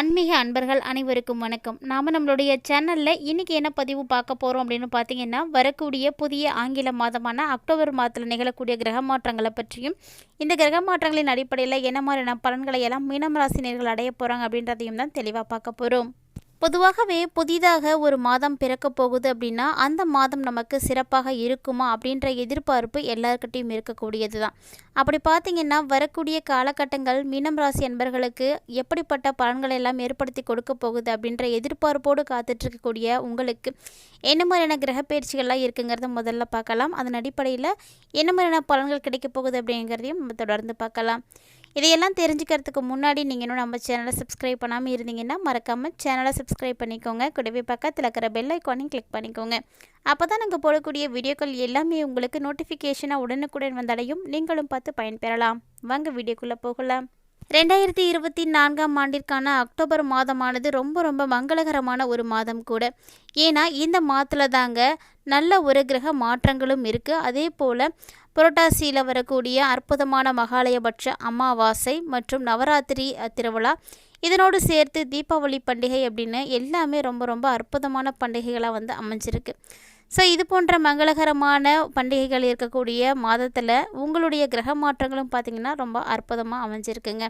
ஆன்மீக அன்பர்கள் அனைவருக்கும் வணக்கம். நாம் நம்மளுடைய சேனலில் இன்றைக்கி என்ன பதிவு பார்க்க போகிறோம் அப்படின்னு பார்த்தீங்கன்னா வரக்கூடிய புதிய ஆங்கில மாதமான அக்டோபர் மாதத்தில் நிகழக்கூடிய கிரக மாற்றங்களை பற்றியும் இந்த கிரக மாற்றங்களின் அடிப்படையில் என்ன மாதிரியான பலன்களை எல்லாம் மீனம் ராசினியர்கள் அடைய போகிறாங்க அப்படின்றதையும் தான் தெளிவாக பார்க்க போகிறோம் பொதுவாகவே புதிதாக ஒரு மாதம் பிறக்க போகுது அப்படின்னா அந்த மாதம் நமக்கு சிறப்பாக இருக்குமா அப்படின்ற எதிர்பார்ப்பு எல்லாருக்கிட்டையும் இருக்கக்கூடியது தான் அப்படி பார்த்தீங்கன்னா வரக்கூடிய காலகட்டங்கள் மீனம் ராசி என்பர்களுக்கு எப்படிப்பட்ட பலன்களை எல்லாம் ஏற்படுத்தி கொடுக்க போகுது அப்படின்ற எதிர்பார்ப்போடு காத்துட்ருக்கக்கூடிய உங்களுக்கு என்ன மாதிரியான கிரக பயிற்சிகள்லாம் இருக்குங்கிறத முதல்ல பார்க்கலாம். அதன் அடிப்படையில் என்ன மாதிரியான பலன்கள் கிடைக்க போகுது அப்படிங்கிறதையும் நம்ம தொடர்ந்து பார்க்கலாம். இதையெல்லாம் தெரிஞ்சுக்கிறதுக்கு முன்னாடி நீங்கள் இன்னும் நம்ம சேனலை சப்ஸ்கிரைப் பண்ணாமல் இருந்தீங்கன்னா மறக்காமல் சேனலை சப்ஸ்கிரைப் பண்ணிக்கோங்க. கூடவே பக்கத்தில் இருக்கிற பெல் ஐக்கானையும் கிளிக் பண்ணிக்கோங்க. அப்போ தான் நாங்கள் போடக்கூடிய வீடியோக்கள் எல்லாமே உங்களுக்கு நோட்டிஃபிகேஷனாக உடனுக்குடன் வந்தடையும். நீங்களும் பார்த்து பயன்பெறலாம். வாங்க வீடியோக்குள்ளே போகலாம். ரெண்டாயிரத்தி இருபத்தி நான்காம் ஆண்டிற்கான அக்டோபர் மாதமானது ரொம்ப ரொம்ப மங்களகரமான ஒரு மாதம் கூட. ஏன்னா இந்த மாதத்தில் தாங்க நல்ல ஒரு கிரக மாற்றங்களும் இருக்குது அதே போல் புரட்டாசியில் வரக்கூடிய அற்புதமான மகாலயபட்ச அமாவாசை மற்றும் நவராத்திரி திருவிழா. இதனோடு சேர்த்து தீபாவளி பண்டிகை அப்படின்னு எல்லாமே ரொம்ப ரொம்ப அற்புதமான பண்டிகைகளாக வந்து அமைஞ்சிருக்கு. ஸோ இது போன்ற மங்களகரமான பண்டிகைகள் இருக்கக்கூடிய மாதத்தில் உங்களுடைய கிரக மாற்றங்களும் பார்த்திங்கன்னா ரொம்ப அற்புதமாக அமைஞ்சிருக்குங்க.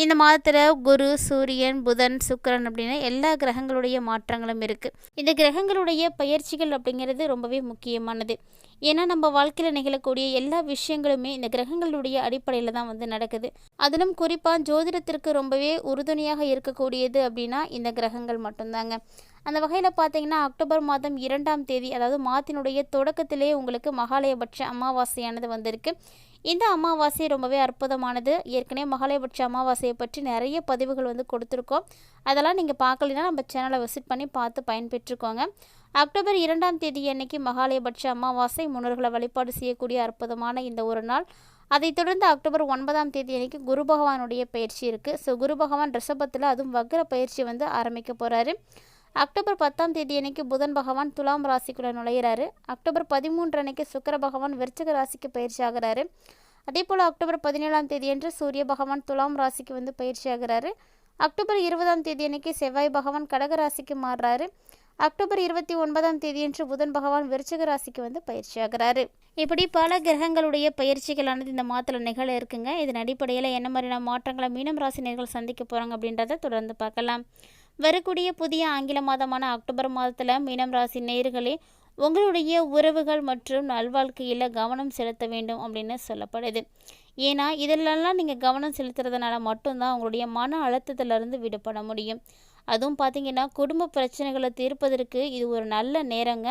இந்த மாதத்தில் குரு சூரியன் புதன் சுக்கரன் அப்படின்னு எல்லா கிரகங்களுடைய மாற்றங்களும் இருக்குது இந்த கிரகங்களுடைய பயிற்சிகள் அப்படிங்கிறது ரொம்பவே முக்கியமானது. ஏன்னா நம்ம வாழ்க்கையில் நிகழக்கூடிய எல்லா விஷயங்களுமே இந்த கிரகங்களுடைய அடிப்படையில் தான் வந்து நடக்குது. அதிலும் குறிப்பாக ஜோதிடத்திற்கு ரொம்பவே உறுதுணையாக இருக்கக்கூடியது அப்படின்னா இந்த கிரகங்கள் மட்டும்தாங்க. அந்த வகையில் பார்த்தீங்கன்னா அக்டோபர் மாதம் இரண்டாம் தேதி அதாவது மாதத்தினுடைய தொடக்கத்திலே உங்களுக்கு மகாலயபட்ச அமாவாசையானது வந்திருக்கு. இந்த அமாவாசை ரொம்பவே அற்புதமானது. ஏற்கனவே மகாலயபட்ச அமாவாசையை பற்றி நிறைய பதிவுகள் வந்து கொடுத்துருக்கோம். அதெல்லாம் நீங்கள் பார்க்கலைன்னா நம்ம சேனலை விசிட் பண்ணி பார்த்து பயன்பெற்றுக்கோங்க. அக்டோபர் இரண்டாம் தேதி அன்னைக்கு மகாலயபட்ச அமாவாசை முன்னோர்களை வழிபாடு செய்யக்கூடிய அற்புதமான இந்த ஒரு நாள். அதைத் தொடர்ந்து அக்டோபர் ஒன்பதாம் தேதி அன்னைக்கு குரு பகவானுடைய பயிற்சி இருக்குது ஸோ குரு பகவான் ரிஷபத்தில் அதுவும் வக்ர பயிற்சி வந்து ஆரம்பிக்க போகிறாரு அக்டோபர் பத்தாம் தேதி அன்னைக்கு புதன் பகவான் துலாம் ராசிக்குள்ளே நுழையிறாரு. அக்டோபர் பதிமூன்று அன்னைக்கு சுக்கர பகவான் விருச்சக ராசிக்கு பயிற்சி ஆகிறாரு அதே போல் அக்டோபர் பதினேழாம் தேதி அன்று சூரிய பகவான் துலாம் ராசிக்கு வந்து பயிற்சி ஆகிறாரு அக்டோபர் இருபதாம் தேதி அன்னைக்கு செவ்வாய் பகவான் கடக ராசிக்கு மாறுறாரு. அக்டோபர் இருபத்தி ஒன்பதாம் தேதியன்று புதன் பகவான் விருச்சக ராசிக்கு வந்து பயிற்சி ஆகிறாரு இப்படி பல கிரகங்களுடைய பயிற்சிகளானது இந்த மாதத்தில் நிகழ இருக்குங்க. இதன் அடிப்படையில் என்ன மாதிரியான மாற்றங்களை மீனம் ராசினியர்கள் சந்திக்க போகிறாங்க அப்படின்றத தொடர்ந்து பார்க்கலாம். வரக்கூடிய புதிய ஆங்கில மாதமான அக்டோபர் மாதத்தில் மீனம் ராசி நேர்களே உங்களுடைய உறவுகள் மற்றும் நல்வாழ்க்கையில் கவனம் செலுத்த வேண்டும் அப்படின்னு சொல்லப்படுது. ஏன்னா இதிலெல்லாம் நீங்கள் கவனம் செலுத்துறதுனால மட்டும்தான் உங்களுடைய மன அழுத்தத்திலிருந்து விடுபட முடியும். அதுவும் பார்த்தீங்கன்னா குடும்ப பிரச்சனைகளை தீர்ப்பதற்கு இது ஒரு நல்ல நேரங்க.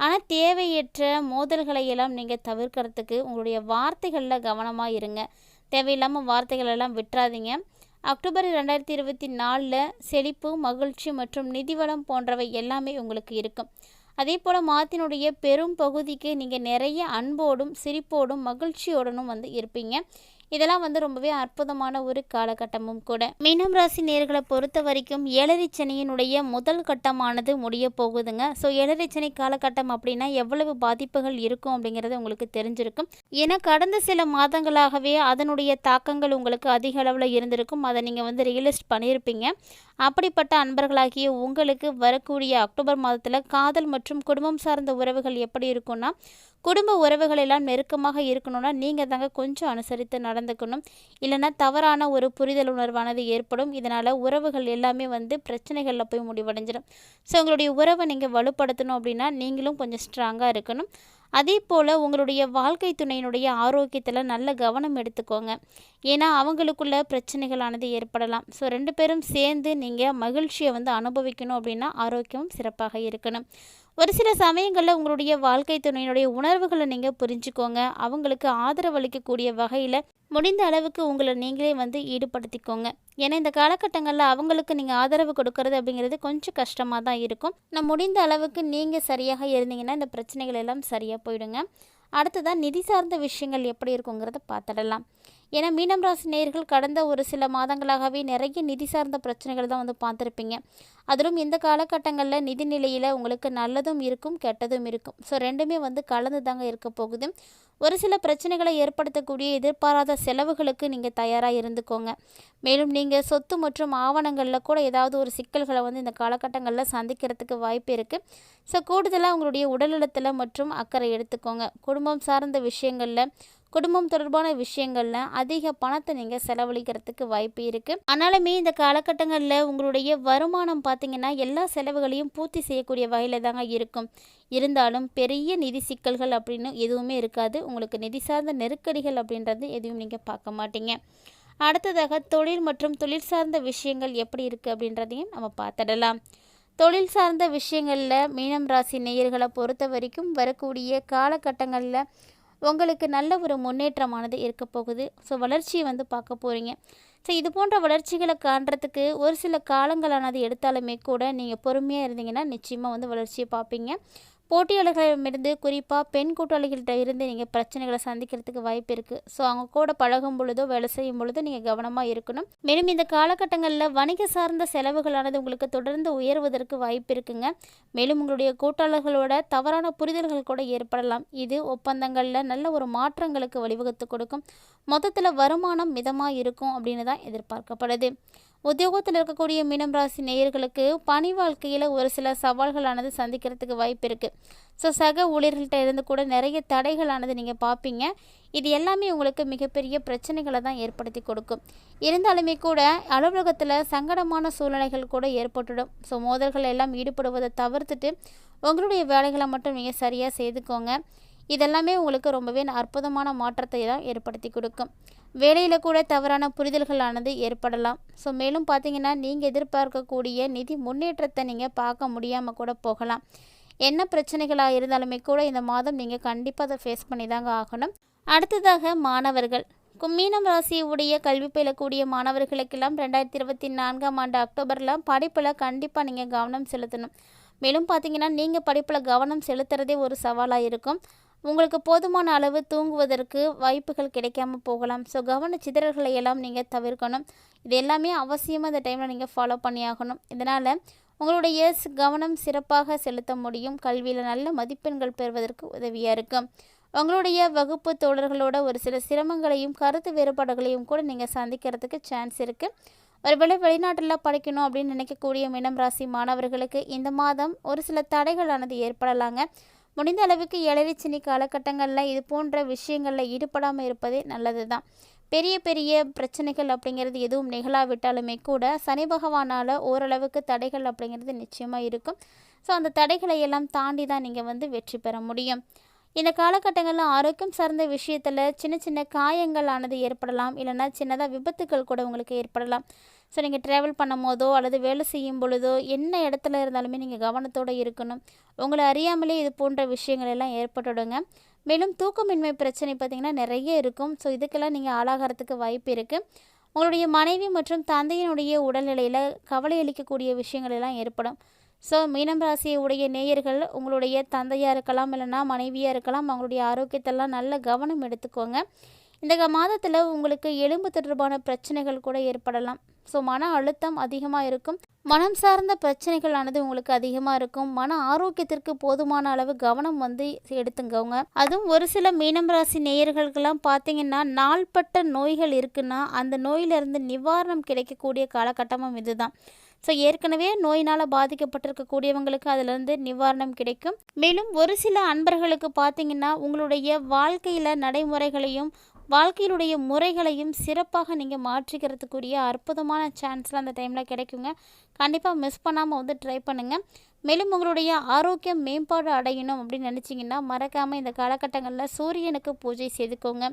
ஆனால் தேவையற்ற மோதல்களை எல்லாம் நீங்கள் தவிர்க்கிறதுக்கு உங்களுடைய வார்த்தைகளில் கவனமாக இருங்க. தேவையில்லாமல் வார்த்தைகளெல்லாம் விட்டுறாதீங்க. அக்டோபர் ரெண்டாயிரத்தி இருபத்தி நாலில் செழிப்பு மகிழ்ச்சி மற்றும் நிதிவளம் போன்றவை எல்லாமே உங்களுக்கு இருக்கும். அதே போல் மாத்தினுடைய பெரும் பகுதிக்கு நீங்கள் நிறைய அன்போடும் சிரிப்போடும் மகிழ்ச்சியோடனும் வந்து இருப்பீங்க. இதெல்லாம் வந்து ரொம்பவே அற்புதமான ஒரு காலகட்டமும் கூட. மீனம் ராசி நேர்களை பொறுத்த வரைக்கும் ஏழரை சனியினுடைய முதல் கட்டமானது முடிய போகுதுங்க. ஸோ ஏழரை சனி காலகட்டம் அப்படின்னா எவ்வளவு பாதிப்புகள் இருக்கும் அப்படிங்கிறது உங்களுக்கு தெரிஞ்சிருக்கும். ஏன்னா கடந்த சில மாதங்களாகவே அதனுடைய தாக்கங்கள் உங்களுக்கு அதிக அளவில் இருந்திருக்கும். அதை நீங்கள் வந்து ரியலிஸ்ட் பண்ணியிருப்பீங்க அப்படிப்பட்ட அன்பர்களாகிய உங்களுக்கு வரக்கூடிய அக்டோபர் மாதத்தில் காதல் மற்றும் குடும்பம் சார்ந்த உறவுகள் எப்படி இருக்கும்னா குடும்ப உறவுகள் எல்லாம் நெருக்கமாக இருக்கணும்னா நீங்கள் தாங்க கொஞ்சம் அனுசரித்து நடந்துக்கணும். இல்லைன்னா தவறான ஒரு புரிதல் உணர்வானது ஏற்படும். இதனால் உறவுகள் எல்லாமே வந்து பிரச்சனைகளில் போய் முடிவடைஞ்சிடும். ஸோ உங்களுடைய உறவை நீங்கள் வலுப்படுத்தணும் அப்படின்னா நீங்களும் கொஞ்சம் ஸ்ட்ராங்காக இருக்கணும். அதே போல் உங்களுடைய வாழ்க்கை துணையினுடைய ஆரோக்கியத்தில் நல்ல கவனம் எடுத்துக்கோங்க. ஏன்னா அவங்களுக்குள்ள பிரச்சனைகளானது ஏற்படலாம். ஸோ ரெண்டு பேரும் சேர்ந்து நீங்கள் மகிழ்ச்சியை வந்து அனுபவிக்கணும் அப்படின்னா ஆரோக்கியமும் சிறப்பாக இருக்கணும். ஒரு சில சமயங்களில் உங்களுடைய வாழ்க்கை துணையினுடைய உணர்வுகளை நீங்கள் புரிஞ்சுக்கோங்க. அவங்களுக்கு ஆதரவளிக்கக்கூடிய வகையில் முடிந்த அளவுக்கு உங்களை நீங்களே வந்து ஈடுபடுத்திக்கோங்க. ஏன்னா இந்த காலகட்டங்களில் அவங்களுக்கு நீங்கள் ஆதரவு கொடுக்கறது அப்படிங்கிறது கொஞ்சம் கஷ்டமாக தான் இருக்கும். நான் முடிந்த அளவுக்கு நீங்கள் சரியாக இருந்தீங்கன்னா இந்த பிரச்சனைகள் எல்லாம் சரியாக போயிடுங்க. அடுத்ததாக நிதி சார்ந்த விஷயங்கள் எப்படி இருக்குங்கிறத பார்த்துடலாம். ஏன்னா மீனம் ராசி நேயர்கள் கடந்த ஒரு சில மாதங்களாகவே நிறைய நிதி சார்ந்த பிரச்சனைகள் தான் வந்து பார்த்துருப்பீங்க. அதிலும் இந்த காலகட்டங்களில் நிதி நிலையில் உங்களுக்கு நல்லதும் இருக்கும் கெட்டதும் இருக்கும். ஸோ ரெண்டுமே வந்து கலந்து தாங்க இருக்க போகுது. ஒரு சில பிரச்சனைகளை ஏற்படுத்தக்கூடிய எதிர்பாராத செலவுகளுக்கு நீங்கள் தயாராக இருந்துக்கோங்க. மேலும் நீங்கள் சொத்து மற்றும் ஆவணங்களில் கூட ஏதாவது ஒரு சிக்கல்களை வந்து இந்த காலகட்டங்களில் சந்திக்கிறதுக்கு வாய்ப்பு இருக்குது ஸோ கூடுதலாக உங்களுடைய உடல்நலத்தில் மற்றும் அக்கறை எடுத்துக்கோங்க. குடும்பம் சார்ந்த விஷயங்களில் குடும்பம் தொடர்பான விஷயங்களில் அதிக பணத்தை நீங்கள் செலவழிக்கிறதுக்கு வாய்ப்பு இருக்குது ஆனாலுமே இந்த காலகட்டங்களில் உங்களுடைய வருமானம் பார்த்தீங்கன்னா எல்லா செலவுகளையும் பூர்த்தி செய்யக்கூடிய வகையில் தாங்க இருக்கும். இருந்தாலும் பெரிய நிதி சிக்கல்கள் அப்படின்னு எதுவுமே இருக்காது. உங்களுக்கு நிதி சார்ந்த நெருக்கடிகள் அப்படின்றது எதுவும் நீங்கள் பார்க்க மாட்டீங்க. அடுத்ததாக தொழில் மற்றும் தொழில் சார்ந்த விஷயங்கள் எப்படி இருக்குது அப்படின்றதையும் நம்ம பார்த்துடலாம். தொழில் சார்ந்த விஷயங்களில் மீனம் ராசி நேயர்களை பொறுத்த வரைக்கும் வரக்கூடிய காலகட்டங்களில் உங்களுக்கு நல்ல ஒரு முன்னேற்றமானது இருக்க போகுது. ஸோ வளர்ச்சியை வந்து பார்க்க போகிறீங்க ஸோ இது போன்ற வளர்ச்சிகளை காண்றதுக்கு ஒரு சில காலங்களானது எடுத்தாலுமே கூட நீங்கள் பொறுமையாக இருந்தீங்கன்னா நிச்சயமாக வந்து வளர்ச்சியை பார்ப்பீங்க. போட்டியாளர்களிடமிருந்து குறிப்பாக பெண் கூட்டாளிகள்கிட்ட இருந்து நீங்கள் பிரச்சனைகளை சந்திக்கிறதுக்கு வாய்ப்பு இருக்குது ஸோ அவங்க கூட பழகும் பொழுதோ வேலை செய்யும் பொழுதோ நீங்கள் கவனமாக இருக்கணும். மேலும் இந்த காலகட்டங்களில் வணிக சார்ந்த செலவுகளானது உங்களுக்கு தொடர்ந்து உயர்வதற்கு வாய்ப்பு இருக்குங்க. மேலும் உங்களுடைய கூட்டாளர்களோட தவறான புரிதல்கள் கூட ஏற்படலாம். இது ஒப்பந்தங்களில் நல்ல ஒரு மாற்றங்களுக்கு வழிவகுத்து கொடுக்கும். மொத்தத்தில் வருமானம் மிதமாக இருக்கும் அப்படின்னு தான் எதிர்பார்க்கப்படுது. உத்தியோகத்தில் இருக்கக்கூடிய மீனம் ராசி நேயர்களுக்கு பணி வாழ்க்கையில் ஒரு சில சவால்களானது சந்திக்கிறதுக்கு வாய்ப்பு இருக்குது ஸோ சக ஊழியர்கள்ட்ட இருந்து கூட நிறைய தடைகளானது நீங்கள் பார்ப்பீங்க இது எல்லாமே உங்களுக்கு மிகப்பெரிய பிரச்சனைகளை தான் ஏற்படுத்தி கொடுக்கும். இருந்தாலுமே கூட அலுவலகத்தில் சங்கடமான சூழ்நிலைகள் கூட ஏற்பட்டுடும். ஸோ மோதல்கள் எல்லாம் ஈடுபடுவதை தவிர்த்துட்டு உங்களுடைய வேலைகளை மட்டும் நீங்கள் சரியாக செய்துக்கோங்க. இதெல்லாமே உங்களுக்கு ரொம்பவே அற்புதமான மாற்றத்தை தான் ஏற்படுத்தி கொடுக்கும். வேலையில் கூட தவறான புரிதல்களானது ஏற்படலாம். ஸோ மேலும் பார்த்தீங்கன்னா நீங்கள் எதிர்பார்க்கக்கூடிய நிதி முன்னேற்றத்தை நீங்கள் பார்க்க முடியாமல் கூட போகலாம். என்ன பிரச்சனைகளாக இருந்தாலுமே கூட இந்த மாதம் நீங்கள் கண்டிப்பாக அதை ஃபேஸ் பண்ணி தாங்க ஆகணும். அடுத்ததாக மாணவர்கள். மீனம் ராசி உடைய கல்வி பயிலக்கூடிய மாணவர்களுக்கெல்லாம் ரெண்டாயிரத்தி இருபத்தி நான்காம் ஆண்டு அக்டோபரில் படிப்பில் கண்டிப்பாக நீங்கள் கவனம் செலுத்தணும். மேலும் பார்த்தீங்கன்னா நீங்கள் படிப்பில் கவனம் செலுத்துறதே ஒரு சவாலாக இருக்கும். உங்களுக்கு போதுமான அளவு தூங்குவதற்கு வாய்ப்புகள் கிடைக்காம போகலாம். ஸோ கவன சிதறல்களை எல்லாம் நீங்கள் தவிர்க்கணும். இது எல்லாமே அவசியமாக இந்த டைமில் நீங்கள் ஃபாலோ பண்ணி ஆகணும். இதனால் உங்களுடைய கவனம் சிறப்பாக செலுத்த முடியும். கல்வியில் நல்ல மதிப்பெண்கள் பெறுவதற்கு உதவியாக இருக்கும். உங்களுடைய வகுப்பு தோழர்களோட ஒரு சில சிரமங்களையும் கருத்து வேறுபாடுகளையும் கூட நீங்கள் சந்திக்கிறதுக்கு சான்ஸ் இருக்குது ஒருவேளை வெளிநாட்டில் படிக்கணும் அப்படின்னு நினைக்கக்கூடிய மீனம் ராசி மாணவர்களுக்கு இந்த மாதம் ஒரு சில தடைகளானது ஏற்படலாங்க. முடிந்த அளவுக்கு எழரிச்சினி காலகட்டங்களில் இது போன்ற விஷயங்களில் ஈடுபடாமல் இருப்பதே நல்லது தான் பெரிய பெரிய பிரச்சனைகள் அப்படிங்கிறது எதுவும் நிகழாவிட்டாலுமே கூட சனி பகவானால் ஓரளவுக்கு தடைகள் அப்படிங்கிறது நிச்சயமாக இருக்கும். ஸோ அந்த தடைகளை எல்லாம் தாண்டி தான் நீங்கள் வந்து வெற்றி பெற முடியும். இந்த காலகட்டங்களில் ஆரோக்கியம் சார்ந்த விஷயத்தில் சின்ன சின்ன காயங்கள் ஆனது ஏற்படலாம். இல்லைன்னா சின்னதாக விபத்துக்கள் கூட உங்களுக்கு ஏற்படலாம். ஸோ நீங்கள் ட்ராவல் பண்ணும் போதோ அல்லது வேலை செய்யும் பொழுதோ என்ன இடத்துல இருந்தாலுமே நீங்கள் கவனத்தோடு இருக்கணும். உங்களை அறியாமலே இது போன்ற விஷயங்கள் எல்லாம் ஏற்பட்டுடுங்க. மேலும் தூக்கமின்மை பிரச்சனை பார்த்திங்கன்னா நிறைய இருக்கும். ஸோ இதுக்கெல்லாம் நீங்கள் ஆளாகிறதுக்கு வாய்ப்பு இருக்குது உங்களுடைய மனைவி மற்றும் தந்தையினுடைய உடல்நிலையில் கவலை அளிக்கக்கூடிய விஷயங்கள் எல்லாம் ஏற்படும். ஸோ மீனம் ராசியை உடைய நேயர்கள் உங்களுடைய தந்தையாக இருக்கலாம் இல்லைன்னா மனைவியாக இருக்கலாம் அவங்களுடைய ஆரோக்கியத்தெல்லாம் நல்ல கவனம் எடுத்துக்கோங்க. இந்த மாதத்தில் உங்களுக்கு எலும்பு தொடர்பான பிரச்சனைகள் கூட ஏற்படலாம். ஸோ மன அழுத்தம் அதிகமாக இருக்கும். மனம் சார்ந்த பிரச்சனைகளானது உங்களுக்கு அதிகமாக இருக்கும். மன ஆரோக்கியத்திற்கு போதுமான அளவு கவனம் வந்து எடுத்துங்கவுங்க அதுவும் ஒரு சில மீனம் ராசி நேயர்களுக்கெல்லாம் பார்த்தீங்கன்னா நாள்பட்ட நோய்கள் இருக்குன்னா அந்த நோயிலிருந்து நிவாரணம் கிடைக்கக்கூடிய காலகட்டமும் இதுதான். ஸோ ஏற்கனவே நோயினால் பாதிக்கப்பட்டிருக்கக்கூடியவங்களுக்கு அதிலிருந்து நிவாரணம் கிடைக்கும். மேலும் ஒரு சில அன்பர்களுக்கு பார்த்தீங்கன்னா உங்களுடைய வாழ்க்கையில் நடைமுறைகளையும் வாழ்க்கையினுடைய முறைகளையும் சிறப்பாக நீங்கள் மாற்றிக்கிறதுக்குரிய அற்புதமான சான்ஸ்லாம் அந்த டைமில் கிடைக்குங்க. கண்டிப்பாக மிஸ் பண்ணாமல் வந்து ட்ரை பண்ணுங்கள் மேலும் உங்களுடைய ஆரோக்கியம் மேம்பாடு அடையணும் அப்படின்னு நினச்சிங்கன்னா மறக்காமல் இந்த காலகட்டங்களில் சூரியனுக்கு பூஜை செய்துக்கோங்க.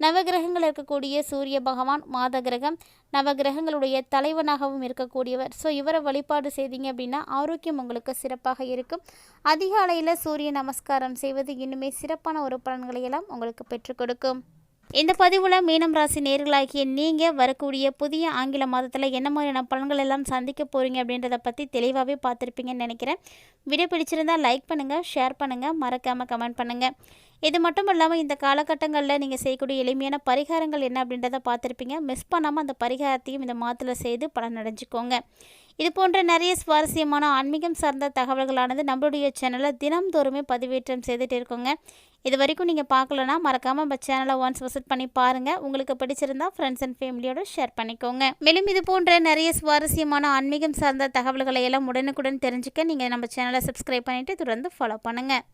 நவகிரகங்கள் இருக்கக்கூடிய சூரிய பகவான் மாத கிரகம் நவகிரகங்களுடைய தலைவனாகவும் இருக்கக்கூடியவர். ஸோ இவரை வழிபாடு செய்தீங்க அப்படின்னா ஆரோக்கியம் உங்களுக்கு சிறப்பாக இருக்கும். அதிகாலையில் சூரிய நமஸ்காரம் செய்வது இன்னுமே சிறப்பான ஒரு பலன்களை எல்லாம் உங்களுக்கு பெற்றுக் கொடுக்கும். இந்த பதிவில் மீனம் ராசி நேர்களாகிய நீங்கள் வரக்கூடிய புதிய ஆங்கில மாதத்தில் என்ன மாதிரியான பலன்கள் எல்லாம் சந்திக்க போகிறீங்க அப்படின்றத பற்றி தெளிவாகவே பார்த்துருப்பீங்கன்னு நினைக்கிறேன். வீடியோ பிடிச்சிருந்தால் லைக் பண்ணுங்கள் ஷேர் பண்ணுங்கள் மறக்காமல் கமெண்ட் பண்ணுங்கள் இது மட்டும் இல்லாமல் இந்த காலகட்டங்களில் நீங்கள் செய்யக்கூடிய எளிமையான பரிகாரங்கள் என்ன அப்படின்றத பார்த்துருப்பீங்க. மிஸ் பண்ணாமல் அந்த பரிகாரத்தையும் இந்த மாதத்தில் செய்து பலன் அடைஞ்சிக்கோங்க இது போன்ற நிறைய சுவாரஸ்யமான ஆன்மீகம் சார்ந்த தகவல்களானது நம்மளுடைய சேனலில் தினம்தோறுமே பதிவேற்றம் செய்துட்டு இருக்கோங்க. இது வரைக்கும் நீங்கள் பார்க்கலனா மறக்காமல் நம்ம சேனலை ஒன்ஸ் விசிட் பண்ணி பாருங்கள் உங்களுக்கு பிடிச்சிருந்தா ஃப்ரெண்ட்ஸ் அண்ட் ஃபேமிலியோட ஷேர் பண்ணிக்கோங்க. மேலும் இது போன்ற நிறைய சுவாரஸ்யமான ஆன்மீகம் சார்ந்த தகவல்களை எல்லாம் உடனுக்குடன் தெரிஞ்சுக்க நீங்கள் நம்ம சேனலை சப்ஸ்கிரைப் பண்ணிவிட்டு தொடர்ந்து ஃபாலோ பண்ணுங்கள்